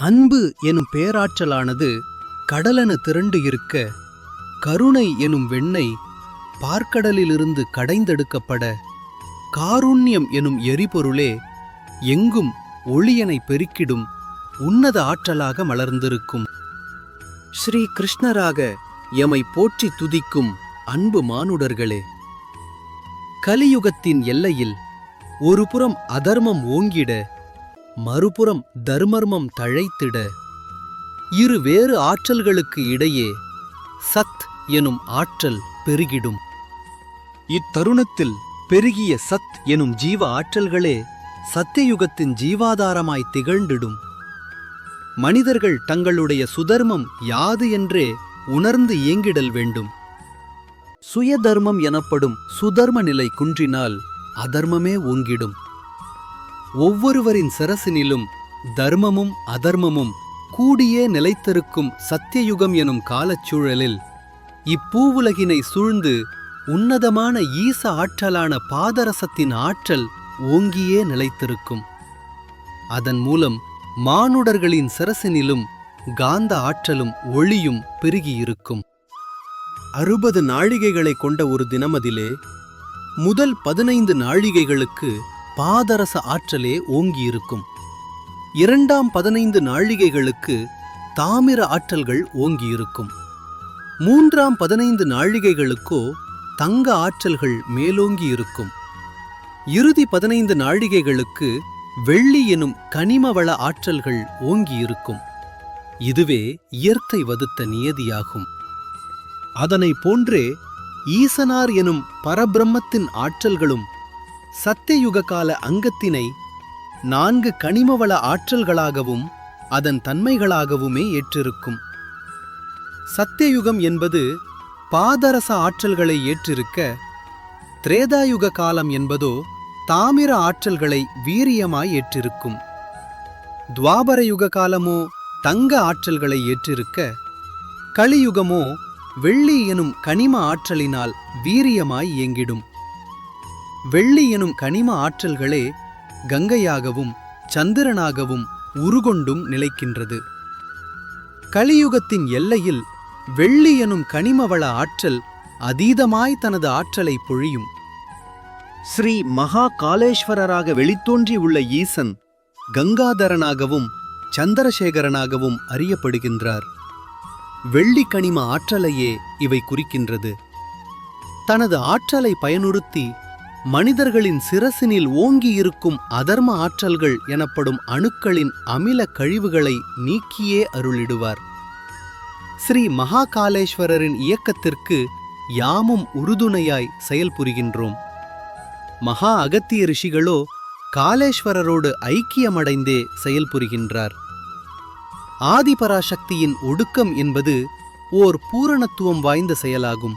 அன்பு எனும் பேராற்றலானது கடலென திரண்டு இருக்க கருணை எனும் வெண்ணெய் பார்க்கடலிலிருந்து கடைந்தெடுக்கப்பட காருண்யம் எனும் எரிபொருளே எங்கும் ஒளியனை பெருக்கிடும் உன்னத ஆற்றலாக மலர்ந்திருக்கும். ஸ்ரீ கிருஷ்ணராக எமை போற்றி துதிக்கும் அன்பு மானுடர்களே கலியுகத்தின் எல்லையில் ஒருபுறம் அதர்மம் ஓங்கிட மறுபுறம் தர்மர்மம் தழைத்திட. இரு வேறு ஆற்றல்களுக்கு இடையே சத் எனும் ஆற்றல் பெருகிடும். இத்தருணத்தில் பெருகிய சத் எனும் ஜீவ ஆற்றல்களே சத்தியுகத்தின் ஜீவாதாரமாய் திகழ்ந்திடும். மனிதர்கள் தங்களுடைய சுதர்மம் யாது என்றே உணர்ந்து இயங்கிடல் வேண்டும். சுயதர்மம் எனப்படும் சுதர்ம நிலை குன்றினால் அதர்மமே ஓங்கிடும். ஒவ்வொருவரின் சிரசினிலும் தர்மமும் அதர்மமும் கூடியே நிலைத்திருக்கும் சத்தியயுகம் எனும் காலச்சூழலில் இப்பூவுலகினை சூழ்ந்து உன்னதமான ஈச ஆற்றலான பாதரசத்தின் ஆற்றல் ஓங்கியே நிலைத்திருக்கும். அதன் மூலம் மானுடர்களின் சிரசினிலும் காந்த ஆற்றலும் ஒளியும் பெருகியிருக்கும். அறுபது நாழிகைகளை கொண்ட ஒரு தினமதிலே முதல் பதினைந்து நாழிகைகளுக்கு பாதரச ஆற்றலே ஓங்கியிருக்கும். இரண்டாம் பதினைந்து நாழிகைகளுக்கு தாமிர ஆற்றல்கள் ஓங்கியிருக்கும். மூன்றாம் பதினைந்து நாழிகைகளுக்கோ தங்க ஆற்றல்கள் மேலோங்கி இருக்கும் இறுதி பதினைந்து நாழிகைகளுக்கு வெள்ளி எனும் கனிமவள ஆற்றல்கள் ஓங்கியிருக்கும். இதுவே இயற்கை வகுத்த நியதியாகும். அதனைப் போன்றே ஈசனார் எனும் பரபிரம்மத்தின் ஆற்றல்களும் சத்தியுக கால அங்கத்தினை நான்கு கனிமவள ஆற்றல்களாகவும் அதன் தன்மைகளாகவுமே ஏற்றிருக்கும். சத்தியயுகம் என்பது பாதரச ஆற்றல்களை ஏற்றிருக்க திரேதாயுக காலம் என்பதோ தாமிர ஆற்றல்களை வீரியமாய் ஏற்றிருக்கும். துவாபரயுக காலமோ தங்க ஆற்றல்களை ஏற்றிருக்க கலியுகமோ வெள்ளி எனும் கனிம ஆற்றலினால் வீரியமாய் இயங்கிடும். வெள்ளி எனும் கனிம ஆற்றல்களே கங்கையாகவும் சந்திரனாகவும் உருகொண்டும் நிலைக்கின்றது. கலியுகத்தின் எல்லையில் வெள்ளி எனும் கனிமவள ஆற்றல் அதீதமாய் தனது ஆற்றலை பொழியும். ஸ்ரீ மகா காலேஸ்வரராக வெளித்தோன்றி உள்ள ஈசன் கங்காதரனாகவும் சந்திரசேகரனாகவும் அறியப்படுகின்றார். வெள்ளி கனிம ஆற்றலையே இவை குறிக்கின்றது. தனது ஆற்றலை பயனுறுத்தி மனிதர்களின் சிரசினில் ஓங்கியிருக்கும் அதர்ம ஆற்றல்கள் எனப்படும் அணுக்களின் அமில கழிவுகளை நீக்கியே அருளிடுவார். ஸ்ரீ மகாகாலேஸ்வரரின் இயக்கத்திற்கு யாமும் உறுதுணையாய் செயல்புரிகின்றோம். மகா அகத்திய ரிஷிகளோ காலேஸ்வரரோடு ஐக்கியமடைந்தே செயல்புரிகின்றார். ஆதிபராசக்தியின் ஒடுக்கம் என்பது ஓர் பூரணத்துவம் வாய்ந்த செயலாகும்.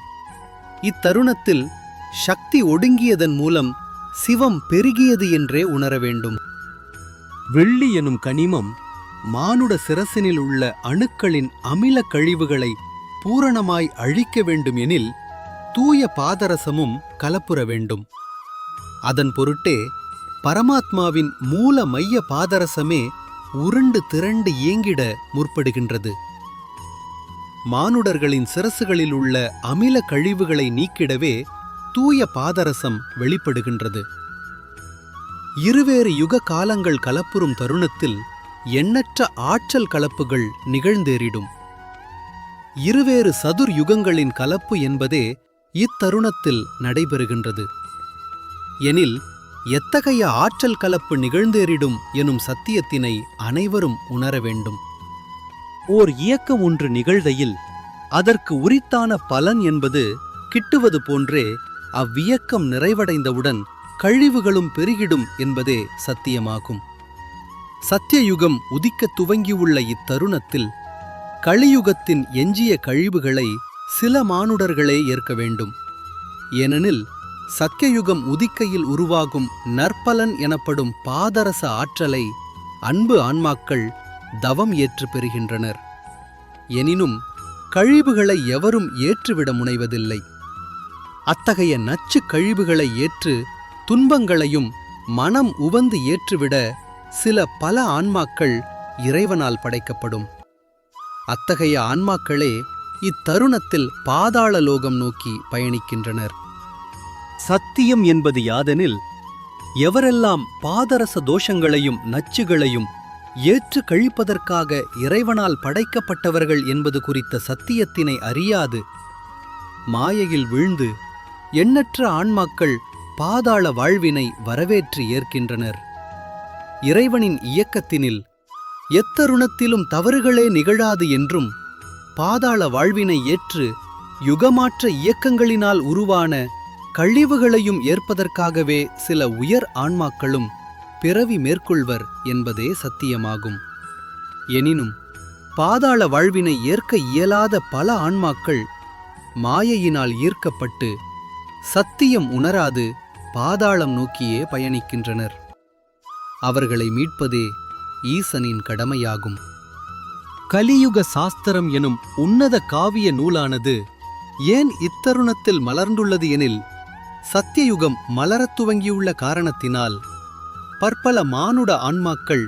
இத்தருணத்தில் சக்தி ஒடுங்கியதன் மூலம் சிவம் பெருகியது என்றே உணர வேண்டும். வெள்ளி எனும் கனிமம் மானுட சிரசினில் உள்ள அணுக்களின் அமில கழிவுகளை பூரணமாய் அழிக்க வேண்டும் எனில் தூய பாதரசமும் கலப்புற வேண்டும். அதன் பொருட்டே பரமாத்மாவின் மூல மைய பாதரசமே உருண்டு திரண்டு இயங்கிட முற்படுகின்றது. மானுடர்களின் சிரசுகளில் உள்ள அமில கழிவுகளை நீக்கிடவே தூய பாதரசம் வெளிப்படுகின்றது. இருவேறு யுக காலங்கள் கலப்புறும் தருணத்தில் எண்ணற்ற ஆற்றல் கலப்புகள் நிகழ்ந்தேறிடும். இருவேறு சதுர் யுகங்களின் கலப்பு என்பதே இத்தருணத்தில் நடைபெறுகின்றது. எனில் எத்தகைய ஆற்றல் கலப்பு நிகழ்ந்தேறிடும் எனும் சத்தியத்தினை அனைவரும் உணர வேண்டும். ஓர் இயக்கம் ஒன்று நிகழ்தையில் அதற்கு உரித்தான பலன் என்பது கிட்டுவது போன்றே அவ்வியக்கம் நிறைவடைந்தவுடன் கழிவுகளும் பெருகிடும் என்பதே சத்தியமாகும். சத்தியயுகம் உதிக்கத் துவங்கியுள்ள இத்தருணத்தில் கலியுகத்தின் எஞ்சிய கழிவுகளை சில மானுடர்களே ஏற்க வேண்டும். ஏனெனில் சத்தியயுகம் உதிக்கையில் உருவாகும் நற்பலன் எனப்படும் பாதரச ஆற்றலை அன்பு ஆன்மாக்கள் தவம் ஏற்று பெறுகின்றனர். எனினும் கழிவுகளை எவரும் ஏற்றுவிட முனைவதில்லை. அத்தகைய நச்சு கழிவுகளை ஏற்று துன்பங்களையும் மனம் உவந்து ஏற்றுவிட சில பல ஆன்மாக்கள் இறைவனால் படைக்கப்படும். அத்தகைய ஆன்மாக்களே இத்தருணத்தில் பாதாள லோகம் நோக்கி பயணிக்கின்றனர். சத்தியம் என்பது யாதெனில் எவரெல்லாம் பாதரச தோஷங்களையும் நச்சுகளையும் ஏற்று கழிப்பதற்காக இறைவனால் படைக்கப்பட்டவர்கள் என்பது குறித்த சத்தியத்தினை அறியாது மாயையில் வீழ்ந்து எண்ணற்ற ஆன்மாக்கள் பாதாள வாழ்வினை வரவேற்று ஏற்கின்றனர். இறைவனின் இயக்கத்தினில் எத்தருணத்திலும் தவறுகளே நிகழாது என்றும் பாதாள வாழ்வினை ஏற்று யுகமாற்ற இயக்கங்களினால் உருவான கழிவுகளையும் ஏற்பதற்காகவே சில உயர் ஆன்மாக்களும் பிறவி மேற்கொள்வர் என்பதே சத்தியமாகும். எனினும் பாதாள வாழ்வினை ஏற்க இயலாத பல ஆன்மாக்கள் மாயையினால் ஈர்க்கப்பட்டு சத்தியம் உணராது பாதாளம் நோக்கியே பயணிக்கின்றனர். அவர்களை மீட்பதே ஈசனின் கடமையாகும். கலியுக சாஸ்திரம் எனும் உன்னத காவிய நூலானது ஏன் இத்தருணத்தில் மலர்ந்துள்ளது எனில் சத்தியயுகம் மலரத் துவங்கியுள்ள காரணத்தினால் பற்பல மானுட ஆன்மாக்கள்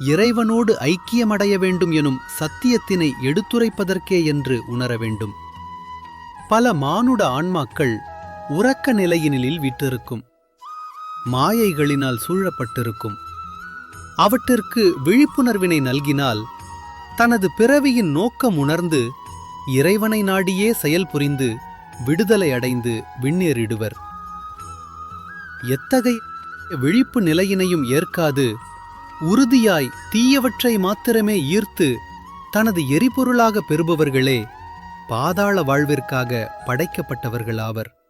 இறைவனோடு ஐக்கியமடைய வேண்டும் எனும் சத்தியத்தினை எடுத்துரைப்பதற்கே என்று உணர வேண்டும். பல மானுட ஆன்மாக்கள் உறக்க நிலையினில் விட்டிருக்கும். மாயைகளினால் சூழப்பட்டிருக்கும். அவற்றிற்கு விழிப்புணர்வினை நல்கினால் தனது பிறவியின் நோக்கம் உணர்ந்து இறைவனை நாடியே செயல்புரிந்து விடுதலை அடைந்து விண்ணேறிடுவர். எத்தகைய விழிப்பு நிலையினையும் ஏற்காது உறுதியாய் தீயவற்றை மாத்திரமே ஈர்த்து தனது எரிபொருளாக பெறுபவர்களே பாதாள வாழ்விற்காக படைக்கப்பட்டவர்களாவர்.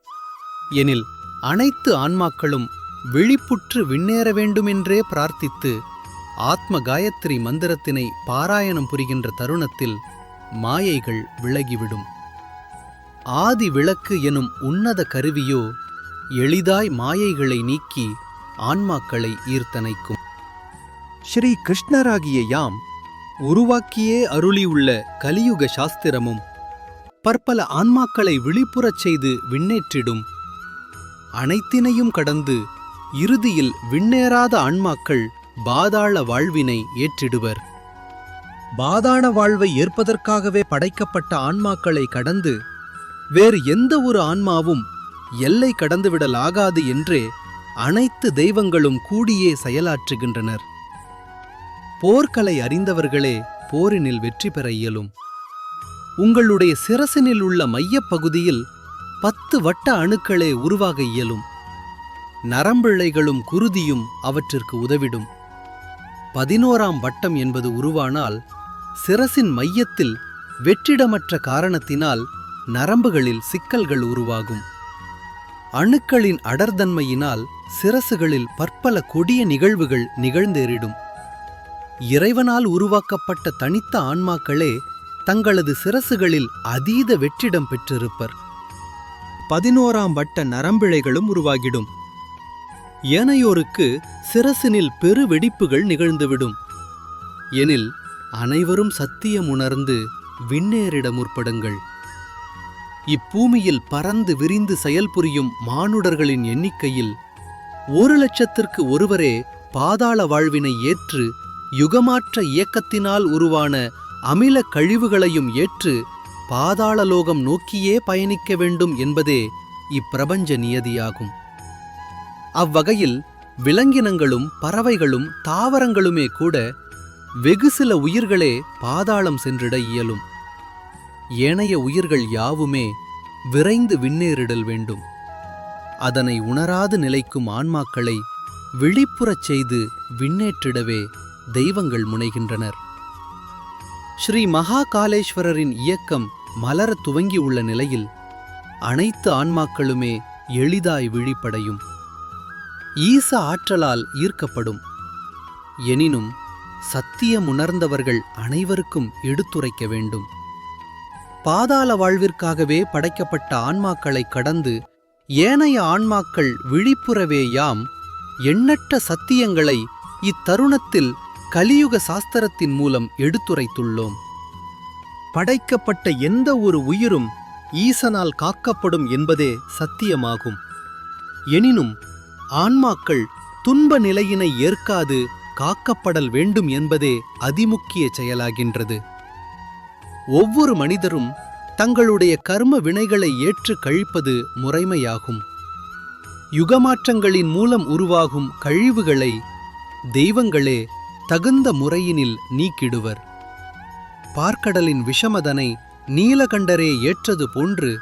எனில் அனைத்து ஆன்மாக்களும் விழிப்புற்று விண்ணேற வேண்டுமென்றே பிரார்த்தித்து ஆத்ம காயத்ரி மந்திரத்தினை பாராயணம் புரிகின்ற தருணத்தில் மாயைகள் விலகிவிடும். ஆதி விளக்கு எனும் உன்னத கருவியோ எளிதாய் மாயைகளை நீக்கி ஆன்மாக்களை ஈர்த்தனைக்கும் ஸ்ரீ கிருஷ்ணராகிய யாம் உருவாக்கியே அருளியுள்ள கலியுக சாஸ்திரமும் பற்பல ஆன்மாக்களை விழிப்புறச் செய்து விண்ணேற்றிடும் அனைத்தினையும் கடந்து இறுதியில் விண்ணேறாத ஆன்மாக்கள் பாதாள வாழ்வினை ஏற்றிடுவர். பாதாள வாழ்வை ஏற்பதற்காகவே படைக்கப்பட்ட ஆன்மாக்களை கடந்து வேறு எந்த ஒரு ஆன்மாவும் எல்லை கடந்துவிடலாகாது என்றே அனைத்து தெய்வங்களும் கூடியே செயலாற்றுகின்றனர். போர்க்கலை அறிந்தவர்களே போரினில் வெற்றி பெற இயலும். உங்களுடைய சிரசினில் உள்ள மையப் பகுதியில் பத்து வட்ட அணுக்களே உருவாக இயலும். நரம்பிழைகளும் குருதியும் அவற்றிற்கு உதவிடும். பதினோராம் வட்டம் என்பது உருவானால் சிரசின் மையத்தில் வெற்றிடமற்ற காரணத்தினால் நரம்புகளில் சிக்கல்கள் உருவாகும். அணுக்களின் அடர்தன்மையினால் சிரசுகளில் பற்பல கொடிய நிகழ்வுகள் நிகழ்ந்தேறிடும். இறைவனால் உருவாக்கப்பட்ட தனித்த ஆன்மாக்களே தங்களது சிரசுகளில் அதீத வெற்றிடம் பெற்றிருப்பர். பதினோராம் வட்ட நரம்பிழைகளும் உருவாகிடும். ஏனையோருக்கு சிரசினில் பெரு வெடிப்புகள் நிகழ்ந்துவிடும். எனில் அனைவரும் சத்தியம் உணர்ந்து விண்ணேறிட முற்படுங்கள் இப்பூமியில் பறந்து விரிந்து செயல்புரியும் மானுடர்களின் எண்ணிக்கையில் ஒரு லட்சத்திற்கு ஒருவரே பாதாள வாழ்வினை ஏற்று யுகமாற்ற இயக்கத்தினால் உருவான அமில கழிவுகளையும் ஏற்று பாதாளலோகம் நோக்கியே பயணிக்க வேண்டும் என்பதே இப்பிரபஞ்ச நியதியாகும். அவ்வகையில் விலங்கினங்களும் பறவைகளும் தாவரங்களுமே கூட வெகு சில உயிர்களே பாதாளம் சென்றிட இயலும். ஏனைய உயிர்கள் யாவுமே விரைந்து விண்ணேறிடல் வேண்டும். அதனை உணராது நிலைக்கும் ஆன்மாக்களை விழிப்புறச் செய்து விண்ணேற்றிடவே தெய்வங்கள் முனைகின்றனர். ஸ்ரீ மகாகாலேஸ்வரரின் இயக்கம் மலரத் துவங்கியுள்ள நிலையில் அனைத்து ஆன்மாக்களுமே எளிதாய் விழிப்படையும். ஈச ஆற்றலால் ஈர்க்கப்படும். எனினும் சத்தியம் உணர்ந்தவர்கள் அனைவருக்கும் எடுத்துரைக்க வேண்டும். பாதாள வாழ்விற்காகவே படைக்கப்பட்ட ஆன்மாக்களை கடந்து ஏனைய ஆன்மாக்கள் விழிப்புறவே யாம் எண்ணற்ற சத்தியங்களை இத்தருணத்தில் கலியுக சாஸ்திரத்தின் மூலம் எடுத்துரைத்துள்ளோம். படைக்கப்பட்ட எந்த ஒரு உயிரும் ஈசனால் காக்கப்படும் என்பதே சத்தியமாகும். எனினும் ஆன்மாக்கள் துன்ப நிலையினை ஏற்காது காக்கப்படல் வேண்டும் என்பதே அதிமுக்கிய செயலாகின்றது. ஒவ்வொரு மனிதரும் தங்களுடைய கர்ம வினைகளை ஏற்று கழிப்பது முறைமையாகும். யுகமாற்றங்களின் மூலம் உருவாகும் கழிவுகளை தெய்வங்களே தகுந்த முறையினில் நீக்கிடுவர். பார்க்கடலின் விஷமதனை நீலகண்டரே ஏற்றது போன்று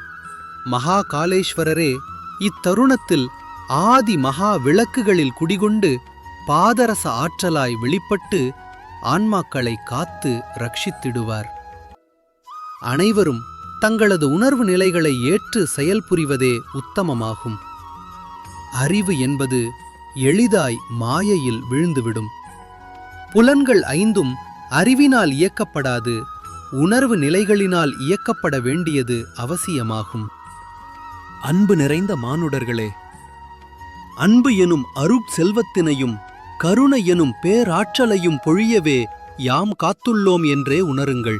மகா காலேஸ்வரரே இத்தருணத்தில் ஆதி மகா விளக்குகளில் குடிகொண்டு பாதரச ஆற்றலாய் வெளிப்பட்டு ஆன்மாக்களை காத்து ரட்சித்திடுவார். அனைவரும் தங்களது உணர்வு நிலைகளை ஏற்று செயல்புரிவதே உத்தமமாகும். அறிவு என்பது எளிதாய் மாயையில் விழுந்துவிடும். புலன்கள் ஐந்தும் அறிவினால் இயக்கப்படாது உணர்வு நிலைகளினால் இயக்கப்பட வேண்டியது அவசியமாகும். அன்பு நிறைந்த மானுடர்களே அன்பு எனும் அருட்செல்வத்தினையும் கருணை எனும் பேராற்றலையும் பொழியவே யாம் காத்துள்ளோம் என்றே உணருங்கள்.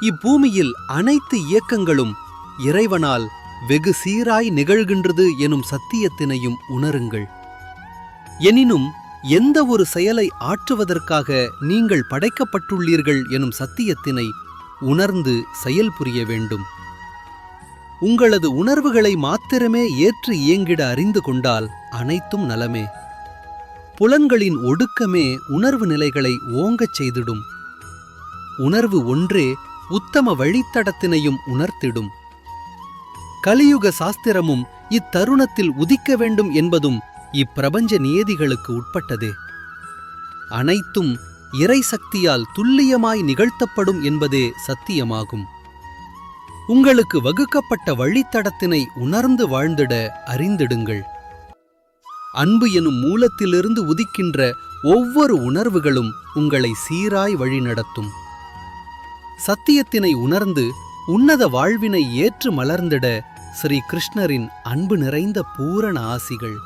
இப்பூமியில் அனைத்து இயக்கங்களும் இறைவனால் வெகு சீராய் நிகழ்கின்றது எனும் சத்தியத்தினையும் உணருங்கள். எனினும் எந்த ஒரு செயலை ஆற்றுவதற்காக நீங்கள் படைக்கப்பட்டுள்ளீர்கள் எனும் சத்தியத்தினை உணர்ந்து செயல்புரிய வேண்டும். உங்களது உணர்வுகளை மாத்திரமே ஏற்று இயங்கிட அறிந்து கொண்டால் அனைத்தும் நலமே. புலன்களின் ஒடுக்கமே உணர்வு நிலைகளை ஓங்கச் செய்திடும். உணர்வு ஒன்றே உத்தம வழித்தடத்தினையும் உணர்த்திடும். கலியுக சாஸ்திரமும் இத்தருணத்தில் உதிக்க வேண்டும் என்பதும் இப்பிரபஞ்ச நியதிகளுக்கு உட்பட்டது. அனைத்தும் இறை சக்தியால் துல்லியமாய் நிகழ்த்தப்படும் என்பதே சத்தியமாகும். உங்களுக்கு வகுக்கப்பட்ட வழித்தடத்தினை உணர்ந்து வாழ்ந்திட அறிந்திடுங்கள். அன்பு எனும் மூலத்திலிருந்து உதிக்கின்ற ஒவ்வொரு உணர்வுகளும் உங்களை சீராய் வழிநடத்தும். சத்தியத்தினை உணர்ந்து உன்னத வாழ்வினை ஏற்று மலர்ந்திட ஸ்ரீ கிருஷ்ணரின் அன்பு நிறைந்த பூரண ஆசிகள்.